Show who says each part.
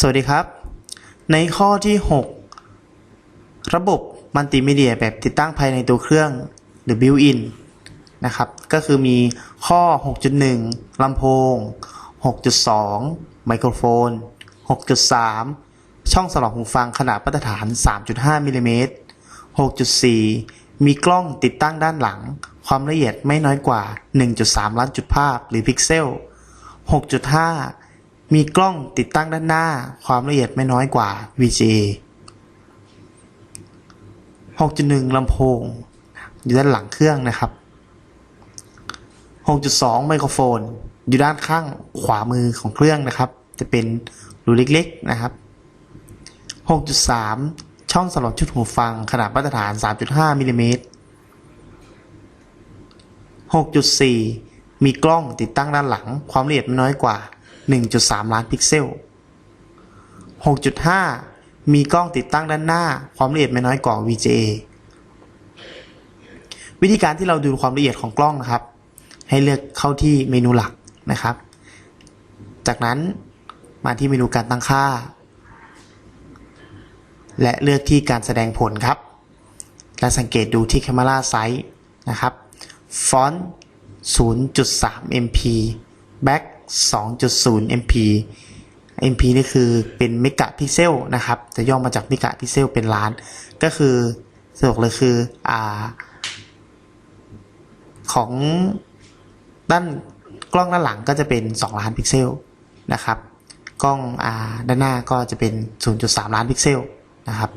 Speaker 1: สวัสดีครับ ในข้อที่ 6 ระบบมัลติมีเดียแบบติดตั้งภายในตัวเครื่องหรือ built-in นะครับ ก็คือมีข้อ 6.1 ลำโพง 6.2 ไมโครโฟน 6.3 ช่องสลับหูฟังขนาดมาตรฐาน 3.5มิลลิเมตร6.4 มีกล้องติดตั้งด้านหลัง ความละเอียดไม่น้อยกว่า 1.3 ล้านจุดภาพหรือพิกเซล 6.5 มีกล้องติดตั้งด้านหน้า ความละเอียดไม่น้อยกว่า VGA 6.1ลำโพง อยู่ด้านหลังเครื่องนะครับ 6.2 ไมโครโฟน อยู่ด้านข้างขวามือของเครื่องนะครับ จะเป็นรูเล็กๆนะครับ 6.3 ช่องสำหรับชุดหูฟังขนาดมาตรฐาน 3.5มิลลิเมตร6.4 มีกล้องติดตั้งด้านหลัง ความละเอียดไม่น้อยกว่า 1.3 ล้านพิกเซล 6.5 มีกล้องติดตั้งด้านหน้า ความละเอียดไม่น้อยกว่า VGA วิธีการที่เราดูความละเอียดของกล้องนะครับ ให้เลือกเข้าที่เมนูหลักนะครับ จากนั้นมาที่เมนูการตั้งค่า และเลือกที่การแสดงผลครับ และสังเกตดูที่ Camera Size นะครับ ฟอนต์ 0.3 MP Back 2.0 MP MP นี่คือเป็นเมกะพิกเซลนะครับ จะย่อมาจากเมกะพิกเซลเป็นล้าน ก็คือสรุปเลยคืออ่าของด้านกล้องด้านหลังก็จะเป็น 2 ล้านพิกเซลนะครับ กล้องอ่าด้านหน้าก็จะเป็น 0.3 ล้านพิกเซลนะครับ